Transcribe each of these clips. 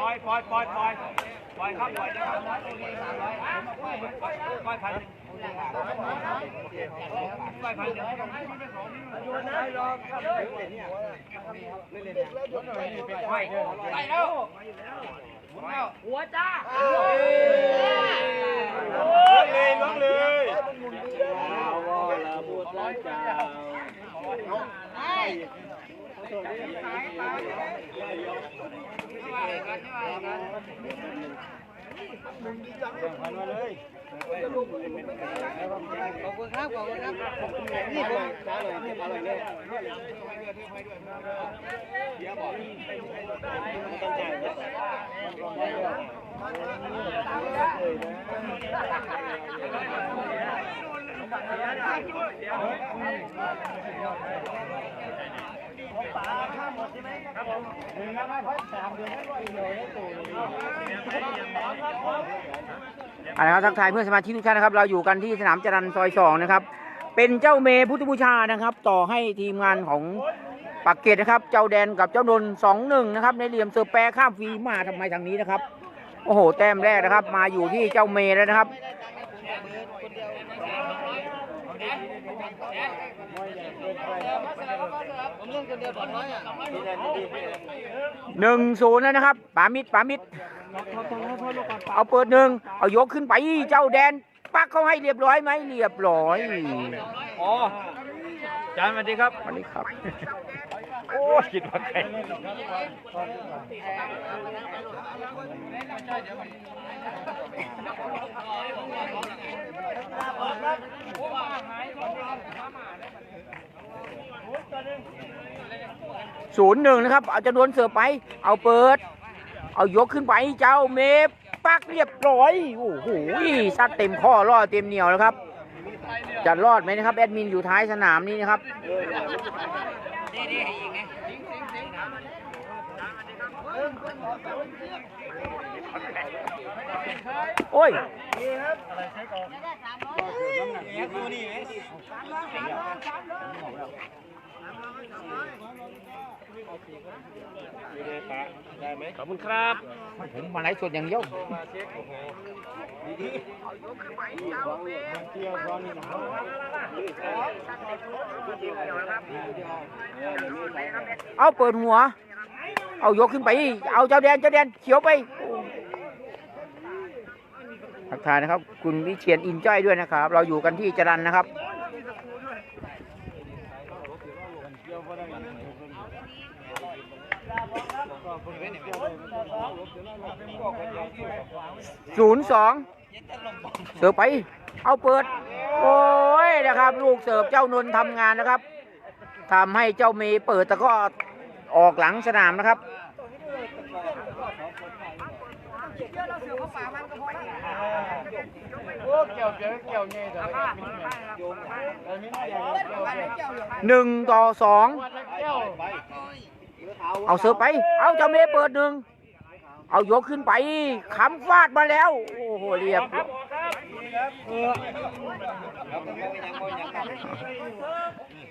ปล่อยปล่อยปล่อยปล่อยปล่อยครับปล่อยนะครับปล่อยพันปล่อยพันเดี๋ยวไปแล้วหัวจ้าเลยล้วงเลยขอบ คุณครับขอบคุณครับนี่ผมช้าหน่อยนี่อร่อยแน่เดี๋ยวบอกต้องจ่ายนะเอาละครับทักทายเพื่อนสมาชิกทุกท่านนะครับ เราอยู่กันที่สนามจรันซอยสองนะครับ เป็นเจ้าเมพุทธบูชานะครับ ต่อให้ทีมงานของปักเกตนะครับ เจ้าแดนกับเจ้านนสองหนึ่งนะครับ ในเหลี่ยมเซอแปรข้ามฟีมาทำไมทางนี้นะครับ โอ้โห แต้มแรกนะครับ มาอยู่ที่เจ้าเมแล้วนะครับ ผมเล่นคนเดียวบอลน้อยอะหนึ่งศูนย์แล้วนะครับปามิดปามิดเอาเปิดหนึ่งเอายกขึ้นไปเจ้าแดน ปักเขาให้เรียบร้อยไหมเรียบร้อยอ๋อจานสวัสดีครับสวัสดีครับโอ้คิดว่าใคร ศูนย์หนึ่งนะครับ เอาจำนวนเสือไป เอาเปิด เอายกขึ้นไปเจ้าเมฟปักเรียบร้อย โอ้โหซัดเต็มข้อรอดเต็มเหนียวแล้วครับ จะรอดไหมนะครับ แอดมินอยู่ท้ายสนามนี้นะครับ โอ้ยขอบคุณครับ ผมมาไลฟ์สดอย่างเดียวเอาเปิดหัว เอายกขึ้นไป เอาเจ้าแดนเจ้าแดนเขียวไปทักทายนะครับ คุณวิเชียนอินจ้อยด้วยนะครับ เราอยู่กันที่จรันนะครับศูนย์สองเสิร์ฟไป เอาเปิด โอ้ยนะครับ ลูกเสิร์ฟเจ้านนท์ทำงานนะครับทำให้เจ้าเมย์เปิดแต่ก็ ออกหลังสนามนะครับ หนึ่งต่อสองเอาเสิร์ฟไป เอาเจ้าเมย์เปิดหนึ่ง เอายกขึ้นไปขำฟาดมาแล้ว โอ้โหเรียบ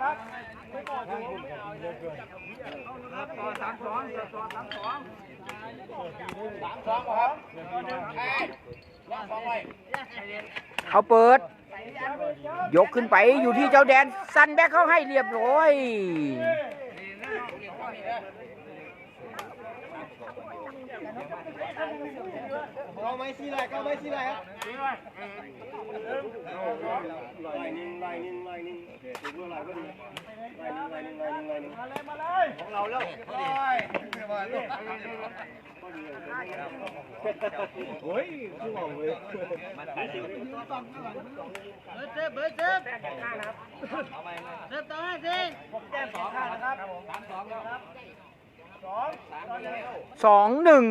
ป๋าเอาเสิร์ฟมาโอ้ยเสิร์ฟไม่ข้ามสองครับหนึ่งสองเขาเปิด ยกขึ้นไปอยู่ที่เจ้าแดนซันแบ็คเข้าให้เรียบร้อย เอาไม้ซีไรเอาไม้ซีไรครับลายนิ่งลายนิ่งลายนิ่งถึงเมื่อไรก็ดีลายนิ่งลายนิ่งลายนิ่งลายนิ่งมาเลยของเราแล้วโอ้ยคู่ของเลยเจ็บเบิร์ดเจ็บเจ็บต่อให้สิสองหนึ่ง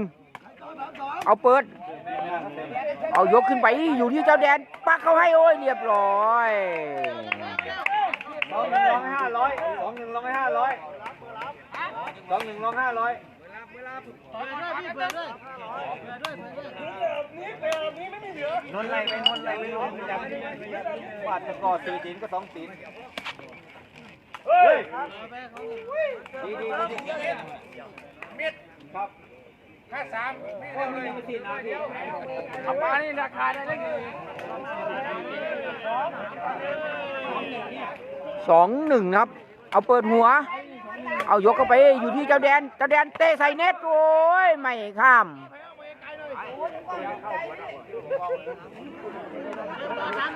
เอาเปิด เอายกขึ้นไปอยู่ที่เจ้าแดนปักเขาให้โอ้ยเรียบร้อยสองหนึ่งลองห้าร้อยสองหนึ่งลองห้าร้อยสองหนึ่งลองห้าร้อยเปิดด้วยพี่เปิดด้วยเปิดด้วยเปิดด้วยนนไล่ไปนนไล่ไปนนจับบาดตะกอสี่ตีนก็สองตีนเฮ้ยดีดีดีมิดครับ แค่สามไม่ได้เลยไม่นเอาเดียวทำมานี่ราคาได้เลยสองหนึ่งนะครับ เอาเปิดหัว เอายกเข้าไปอยู่ที่เจ้าแดน เจ้าแดนเตะใส่เน็ตโอ้ยไม่ข้ามสาม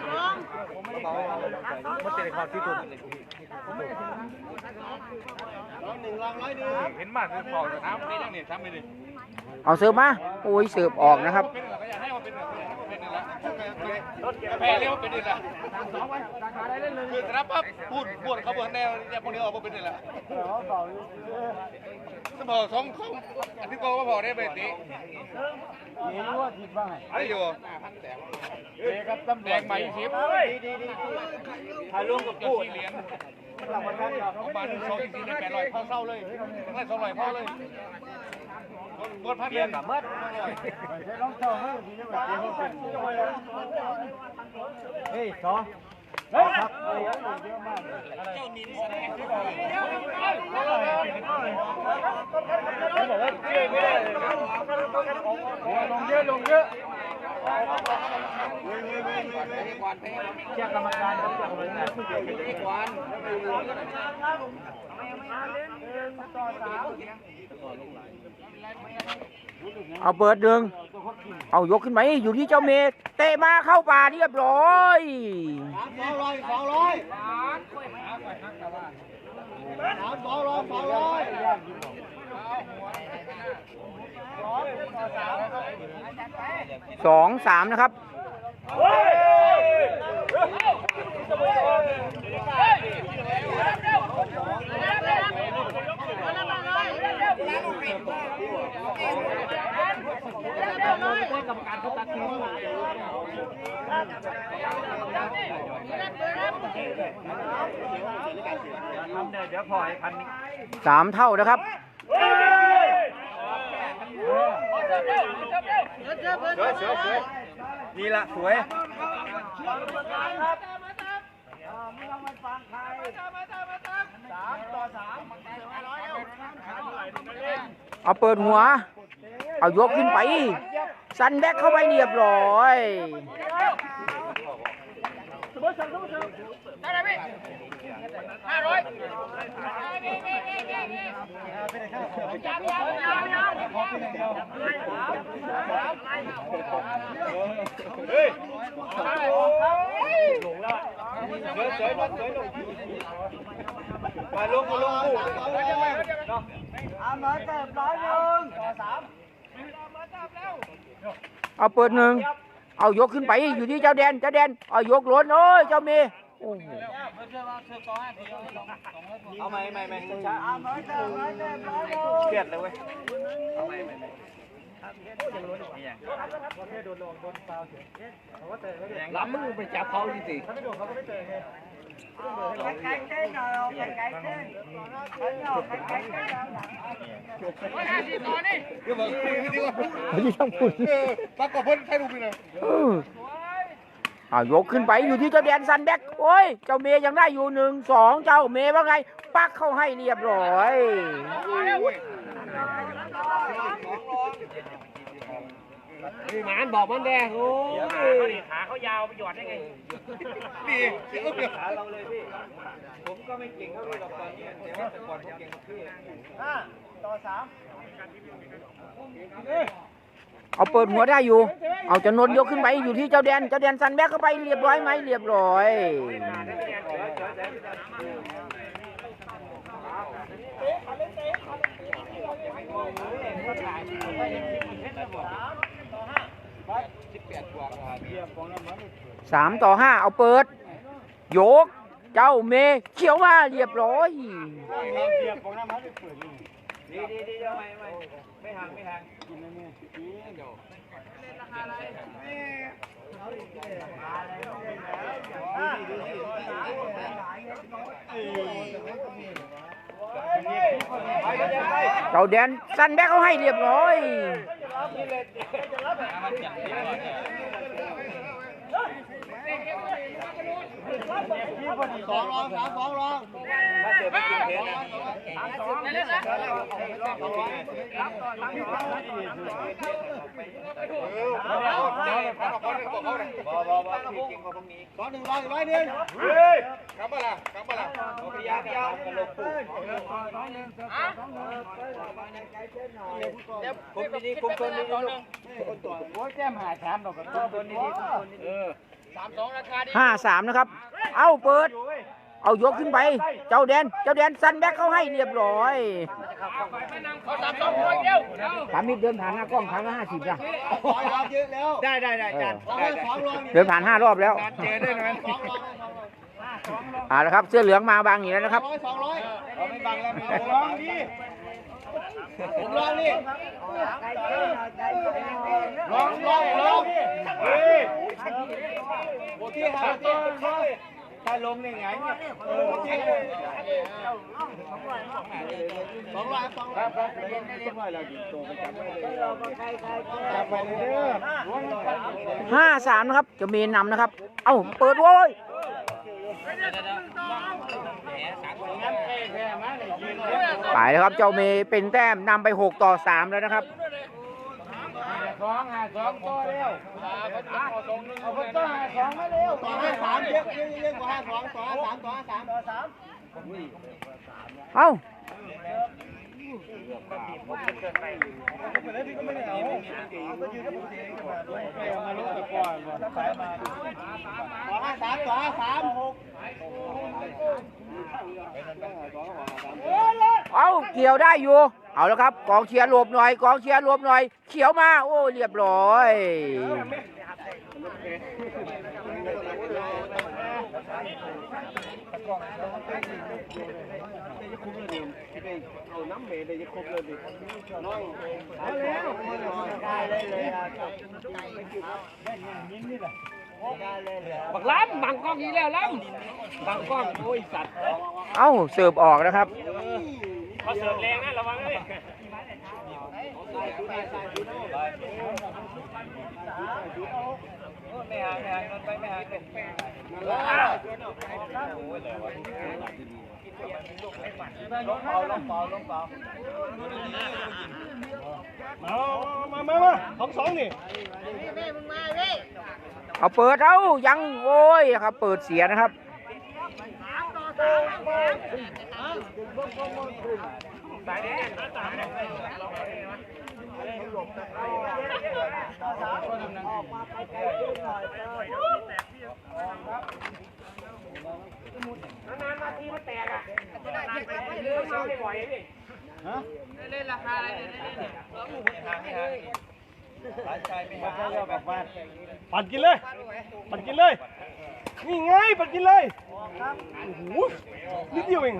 สองมันเตะขอที่ตุ่นเห็นมากคือฟองน้ำนี่ยังเนี่ยทำไปดิ เอาเสิร์ฟมา โอ้ยเสิร์ฟออกนะครับเป็นอะไรก็อยกให้มันเป็นแบบเดล่ะแพ้เรียกว่าเป็นนี่ละคือรับปั๊บพูดพูดเขาบอกแนวเนี่ยพวกนี้ออกมาเป็นนี่ละ สมองสองสองอันที่โกว่าพอได้ไปตีได้อยู่แดงใหม่สิบถ่ายร่วมกับพูดเหรียญเอามาหนึ่งสองอีกสี่ได้แปดร้อยเข้าเศร้าเลยทั้งแรกสองร้อยเข้าเลยกดพันเรียนกับเมื่อเฮ้ยสอง ครับลงเยอะลงเยอะเชียร์กรรมการครับเชียร์กรรมการเอาเปิดดึงเอายกขึ้นไปอยู่ที่เจ้าเมย์เตะมาเข้าป่าเรียบร้อย สองร้อยสองร้อยสามสองร้อยสองร้อยสองสามนะครับ ทำเดี๋ยวเดี๋ยวพอให้พันสามเท่านะครับเปิดเปิดสวยสวยสวยนี่ละสวยเอาเปิดหัว เอายกขึ้นไปซันแบกเข้าไปเรียบร้อยเฮ้ยลงแล้วสวยสวยสวยลงมาลงมาลงกูเนาะ เอาเปิดหนึ่งเอายกขึ้นไปอยู่ที่เจ้าแดนเจ้าแดนเอายกล้นโอ้ยเจ้าเมย์โอ้โหเอาใหม่ใหม่ใหม่ช้าเครียดเลยเว้ยล้ำมึงไปจับเขาจริงๆ ปรากฏเพิ่นใครดูพี่เลยเออเอายกขึ้นไปอยู่ที่เจ้าแดนซันแบกโอ้ย เจ้าเมย์ยังได้อยู่หนึ่งสองเจ้าเมย์ว่าไง ปักเข้าให้เรียบร้อย หมานบอกมันแดงโอ้ยขาเขายาวไปหยอดได้ไงดีเสียงเปลี่ยนขาเราเลยพี่ ผมก็ไม่เก่งเท่าพี่หรอกตอนนี้แต่ว่าแต่ก่อนผมเก่งกว่าพี่เอาเปิดหัวได้อยู่ เอาจะนนยกขึ้นไปอยู่ที่เจ้าแดน เจ้าแดนซันแบ็กเข้าไปเรียบร้อยไหมเรียบร้อย สามต่อห้าเอาเปิด โยก เจ้าเมเขียวมาเรียบร้อยดีดีดีเดี๋ยวไม่ไม่ไม่ห่างไม่ห่างเจ้า เราแดนสั้นแบกเขาให้เรียบร้อยสองรองสามสองรอง สองหนึ่งรองอีกร้อยหนึ่งกลับมาละกลับมาละพยายามพยายามกระโหลกปูคุมดีๆคุมคนดีๆลูกโอ้ยแก้มหาแถมดอกคุมคนดีๆคุมคนดีห้าสามนะครับ เอ้าเปิด เอายกขึ้นไป เจ้าแดน เจ้าแดนสั้นแบ็คเขาให้เรียบร้อยสามมิตรเดินผ่านหน้ากล้องครั้งละห้าสิบจ้ะสองรองเยอะแล้วได้ได้ได้เออสองรองสองรองเดินผ่านห้ารอบแล้วเจอได้ไหมสองรองเอาละครับเสื้อเหลืองมาบางอีกแล้วนะครับร้อยสองร้อยเราไม่บังแล้วไม่บังดีผมรองนี่ลองลองลองเฮ้ยโอเคครับ ถ้าลงนี่ไงเนี่ยโอเคสองร้อยสองร้อรัยบครับเล่นเล่นหน่อยเราหยิบตัวไปจับไม่ได้จับไปเลยเด้อห้าสามนะครับจะมีนำนะครับ เอ้าเปิดโว้ยไปแล้วครับเจ้าเมย์เป็นแต้มนำไปหกต่อสามแล้วนะครับ สองหาสองตัวเร็วเอาคนตัวหาสองมาเร็วต่อห้าสามเยอะเยอะเยอะกว่าห้าสองต่อห้าสามต่อห้าสามต่อสามเอ้า เอ้าเกี่ยวได้อยู่ เอาแล้วครับ กองเชียร์หลบหน่อย กองเชียร์หลบหน่อย เขียวมา โอ้ เรียบร้อย เอาน้ำเมย์ได้จะครบเลยดิน้องบักล้ำบังกล้องอีกแล้วล้ำบังกล้องโอ้ยสัตว์เอ้าเสิร์ฟออกนะครับเขาเสิร์ฟแรงนะระวังเลย ไม่ห่างไม่ห่างมันไปไม่ห่างเลยลงเปล่าลงเปล่าลงเปล่ามามามาสองสองนี่เอาเปิดเอ้ายังโอ้ยครับ เปิดเสียนะครับ นานนาทีมันแตกอะนานไปเรื่อยๆไม่บ่อยพี่เล่นราคาอะไรเนี่ยเล่นเนี่ยหลานชายไม่หางเร็วแบบว่าปั่นกินเลย ปั่นกินเลย นี่ไงปั่นกินเลยโอ้โหนิดเดียวเอง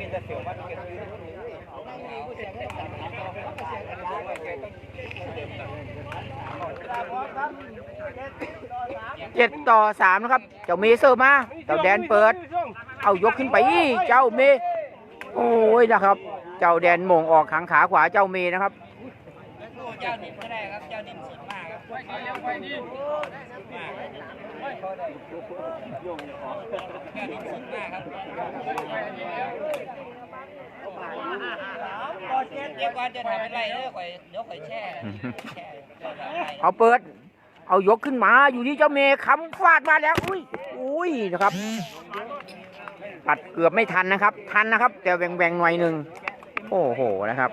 กินแต่เสียวมันกิน เจ็ดต่อสามนะครับ เจ้าเมย์เสิร์มาเจ้าแดนเปิด เอายกขึ้นไปอีกเจ้าเมย์โอ้ยนะครับ เจ้าแดนโมงออกขังขาขวาเจ้าเมย์นะครับเจ้าดินก็ได้ครับ เจ้าดินสีมากครับไปยังไปดินเจ้าดินสีมากครับ เดี๋ยวก่อนจะทำอะไรเด้อข่อยเดี๋ยวข่อยแช่แช่เอาเปิด เอายกขึ้นมาอยู่ที่เจ้าเมย์คำฟาดมาแล้ว อุ้ยอุ้ยนะครับ ปัดเกือบไม่ทันนะครับ ทันนะครับ แต่แบ่งๆหน่อยหนึ่งโอ้โหนะครับ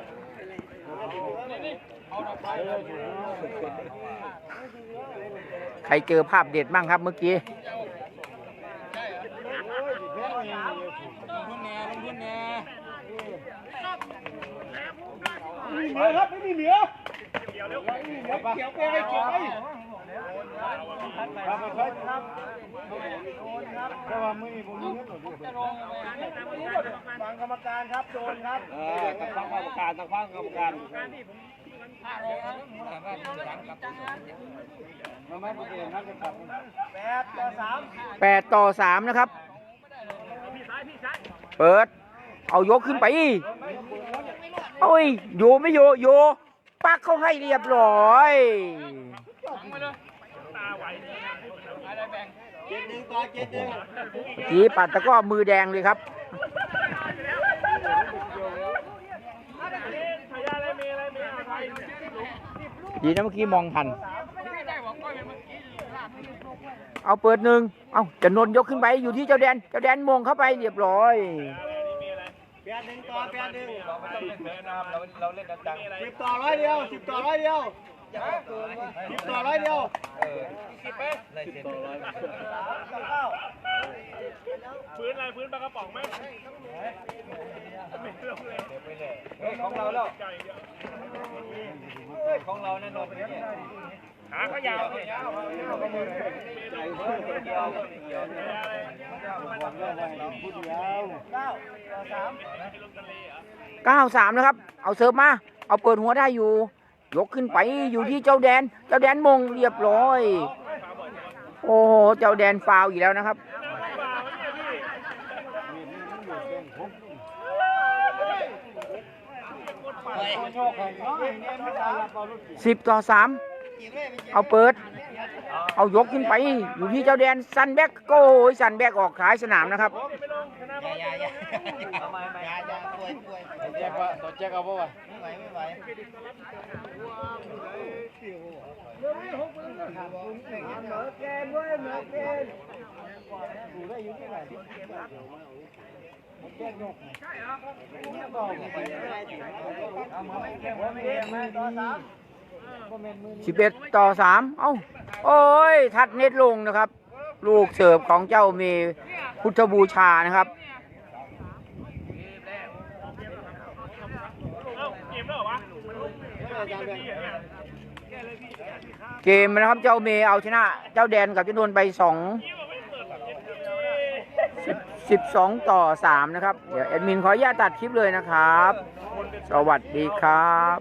ใครเจอภาพเด็ดบ้างครับเมื่อกี้ ไม่มี เหลือครับไม่มีเหลือเขียวเขียวไปเขียวไปครับครับครับแต่ว่ามือผมมีเงินหมดฟังกรรมการครับโดนครับเออทางกรรมการทางกรรมการมกลับแปดต่อสามแปดต่อสามนะครับ เปิด เอายกขึ้นไป โอ้ยโยไม่โยโยปักเขาให้เรียบร้อยจีปัดตะก้อมือแดงเลยครับดีนะเมื่อกี้มองทัน เอาเปิดหนึ่ง เอาจะนนยกขึ้นไปอยู่ที่เจ้าแดน เจ้าแดนมงเข้าไปเรียบร้อย แปดหนึ่งต่อแปดหนึ่งเราไม่ต้องเล่นเสือนะครับเราเราเล่นดังสิบต่อร้อยเดียวสิบต่อร้อยเดียวสิบต่อร้อยเดียวๆเออสิบเป๊ะเลยเสร็จร้อยพื้นอะไรพื้นปลากระป๋องไหมเฮ้ยของเราแล้วเฮ้ยของเราแน่นอนเนี่ย ขาเขายาวใจเพิ่มเดียวเดียวเนี่ยพูดยาวเก้าสามเก้าสามนะครับ เอาเสิร์ฟมา เอาเปิดหัวได้อยู่ ยกขึ้นไปอยู่ที่เจ้าแดน เจ้าแดนมงเรียบร้อย โอ้โหเจ้าแดนฟาวอีกแล้วนะครับสิบต่อสาม เอาเปิด เอายกขึ้นไป อยู่ที่เจ้าแดนซันแบกโก้ยซันแบกออกขายสนามนะครับอย่าอย่าอย่าทำไมไม่อย่าอย่าป่วยป่วยแจ็คว่าตัวแจ็คเอาป่ะไม่ไหวไม่ไหว สิบเอ็ดต่อสามเอ้า โอ้ย ทัดเน็ตลงนะครับ ลูกเสิร์ฟของเจ้าเมพุทธบูชานะครับเกมนะครับ เจ้าเมเอาชนะ เจ้าแดนกับเจ้านวลไปสองสิบสองต่อสามนะครับ เดี๋ยวแอดมินขออนุญาตตัดคลิปเลยนะครับ สวัสดีครับ